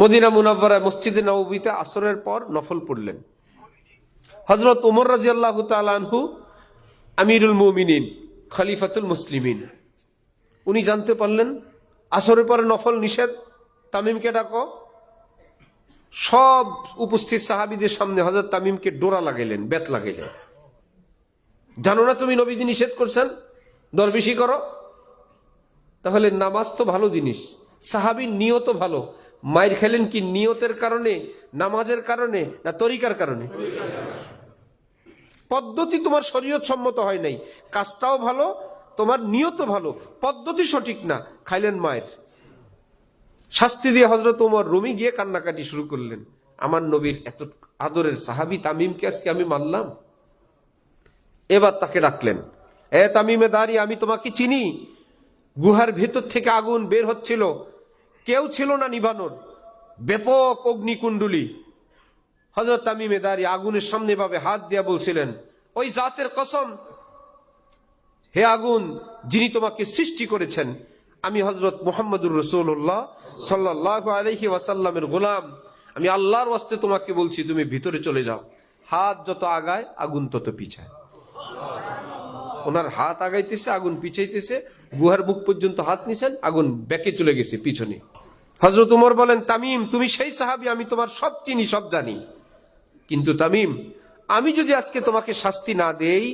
Medina মুনাফারা মসজিদে নবীতে আসরের পর নফল পড়লেন। হজরত উমর রাজি আল্লাহ তালহু আমিরুল মুমিনিন, খলিফাতুল মুসলিমিন। উনি জানতে পারলেন, আসরের পরে নফল নিষেধ, তামিমকে ডাকো। সব উপস্থিত সাহাবিদের সামনে হজরত তামিমকে ডোরা লাগাইলেন, বেত লাগাইলেন। জানো না তুমি নবীজি নিষেধ করছেন? দরবেশি করো। তাহলে নামাজ তো ভালো জিনিস, সাহাবির নিয়ত ভালো। মায়ের খেলেন কি নিয়তের কারণে, নামাজের কারণে, না তরিকার কারণে? পদ্ধতি তোমার শরীয়ত সম্মত হয় নাই। কাজটাও ভালো, তোমার নিয়ত ভালো। পদ্ধতি সঠিক না, খাইলেন মায়ের। শাস্তি দিয়ে হজরত ওমর রুমি গিয়ে কান্নাকাটি শুরু করলেন। আমার নবীর এত আদরের সাহাবি তামিমকে আজকে আমি মানলাম। এবার তাকে ডাকলেন, এ তামিমে দাঁড়িয়ে আমি তোমাকে চিনি। গুহার ভেতর থেকে আগুন বের হচ্ছিল। কেউ ছিল না নিবানোর ব্যাপক অগ্নিকুণ্ডুলি। হজরত তামিমে দাঁড়িয়ে আগুনের সামনে ভাবে হাত দিয়া বলছিলেন, ওই জাতের কসম। হে আগুন, যিনি তোমাকে সৃষ্টি করেছেন, আমি হজরত মোহাম্মদুর রসুল্লাহ সাল্লাহ আলহি ওয়াসাল্লামের গোলাম। আমি আল্লাহর ওয়াস্তে তোমাকে বলছি, তুমি ভিতরে চলে যাও। হাত যত আগায়, আগুন তত পিছায়। ওনার হাত আগাইতেছে, আগুন পিছাইতেছে। গুহার মুখ পর্যন্ত হাত নিছেন, আগুন ব্যাকে চলে গেছে পিছনে। হজরত উমর বলেন, তামিম, তুমি সেই সাহাবি, আমি তোমার সব চিনি, সব জানি। কিন্তু তামিম, আমি যদি আজকে তোমাকে শাস্তি না দেই,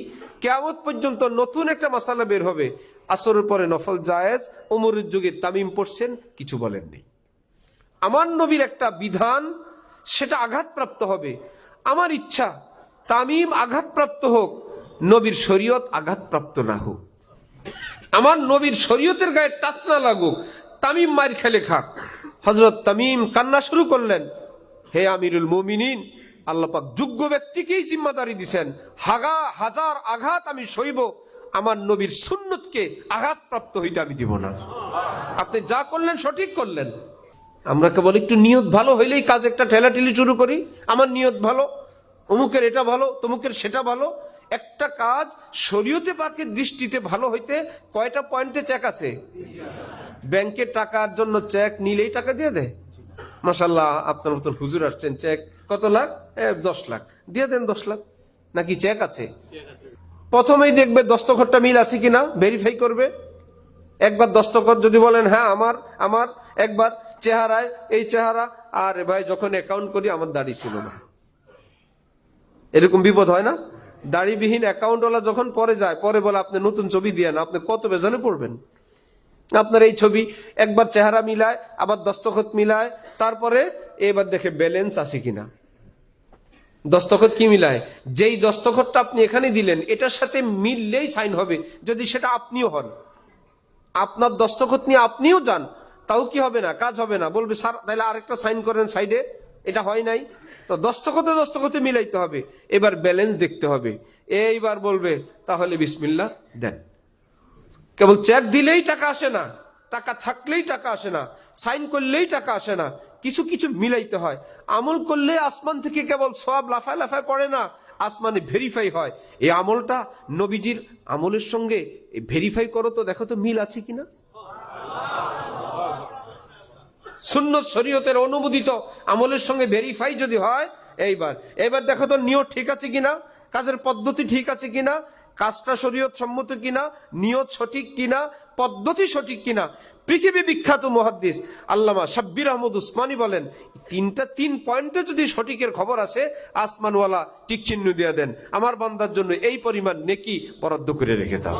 কেয়ামত পর্যন্ত নতুন একটা মশালা বের হবে। আসরের পরে নফল জায়েজ ওমরের যুগে তামিম পড়ছেন, কিছু বলেননি আমার নবীর একটা বিধান, সেটা আঘাতপ্রাপ্ত হবে। আমার ইচ্ছা, তামিম আঘাতপ্রাপ্ত হোক, নবীর শরীয়ত আঘাতপ্রাপ্ত না হোক। আমার নবীর শরীয়তের গায়ে টাচ না লাগুক তামিম মার খেলে খাক। হজরত তামিম কান্না শুরু করলেন। হে আমিরুল মুমিনিন আল্লাপাক যোগ্য ব্যক্তিকেই জিম্মাদারি দিছেন। হাগা, হাজার আঘাত আমি সইব, আমার নবীর সুন্নতকে আঘাতপ্রাপ্ত হইতে আমি দিব না। আপনি যা করলেন, সঠিক করলেন। আমরা কেবল একটু নিয়ত ভালো হইলেই কাজ একটা ঠেলাঠেলি শুরু করি। আমার নিয়ত ভালো, অমুকের এটা ভালো, তমুকের সেটা ভালো। একটা কাজ শরীয়তে পাকের দৃষ্টিতে ভালো হইতে কয়টা পয়েন্টে চেক আছে? ব্যাংকে টাকার জন্য চেক নিলেই টাকা দিয়ে দেয়। মাসাল্লাহ আপনার মতন হুজুর আসছেন চেক কত লাখ? দশ লাখ। দিয়ে দেন দশ লাখ। নাকি চেক আছে? প্রথমেই দেখবে দস্তখতটা মিল আছে কিনা ভেরিফাই করবে। একবার দস্তখত যদি বলেন হ্যাঁ আমার আমার। একবার চেহারায়, এই চেহারা। আর ভাই, যখন অ্যাকাউন্ট করি, আমার দাড়ি ছিল না। এরকম বিপদ হয় না? দাড়িবিহীন অ্যাকাউন্টওয়ালা যখন পরে যায়, পরে বলে, আপনি নতুন ছবি দিয়ে না, আপনি কত বেজনে পড়বেন? আপনার এই ছবি, একবার চেহারা মিলায়, আবার দস্তখত মিলায়, তারপরে এবার দেখে ব্যালেন্স আছে কিনা। দস্তখত কি মিলায়? যেই দস্তখতটা আপনি এখানে দিলেন, এটার সাথে মিললেই সাইন হবে, যদি সেটা আপনিও হন। আপনার দস্তখত নিয়ে আপনিও যান, তাও কি হবে না? কাজ হবে না। বলবে, স্যার, তাহলে আরেকটা সাইন করেন সাইডে। এটা হয় নাই। তো দস্তখতে দস্তখতে মিলাইতে হবে। এবার ব্যালেন্স দেখতে হবে। এইবার বলবে, তাহলে বিসমিল্লা দেন। কেবল চেক দিলেই টাকা আসে না, টাকা থাকলেই টাকা আসে না সাইন করলেই টাকা আসে না, কিছু কিছু মিলাইতে হয়। আমল করলে আসমান থেকে কেবল সব লাফায় লাফায় পড়ে না, আসমানে ভেরিফাই হয়। এই আমলটা নবীজির আমলের সঙ্গে ভেরিফাই করো তো, দেখো তো মিল আছে কিনা? শূন্য শরীয়তের অনুমোদিত আমলের সঙ্গে ভেরিফাই যদি হয়, এইবার। এবার দেখো তো নিয়ত ঠিক আছে কিনা? কাজের পদ্ধতি ঠিক আছে কিনা? কাজটা শরীয়ত সম্মত কিনা, নিয়ত সঠিক কিনা, পদ্ধতি সঠিক কিনা, পৃথিবী বিখ্যাত মহাদ্দিস আল্লামা সাব্বির আহমদ উসমানী বলেন, তিনটা, তিন পয়েন্টে যদি সঠিকের খবর আছে আসমানওয়ালা টিক চিহ্ন দিয়ে দেন। আমার বান্দার জন্য এই পরিমাণ নেকি বরাদ্দ করে রেখে দাও।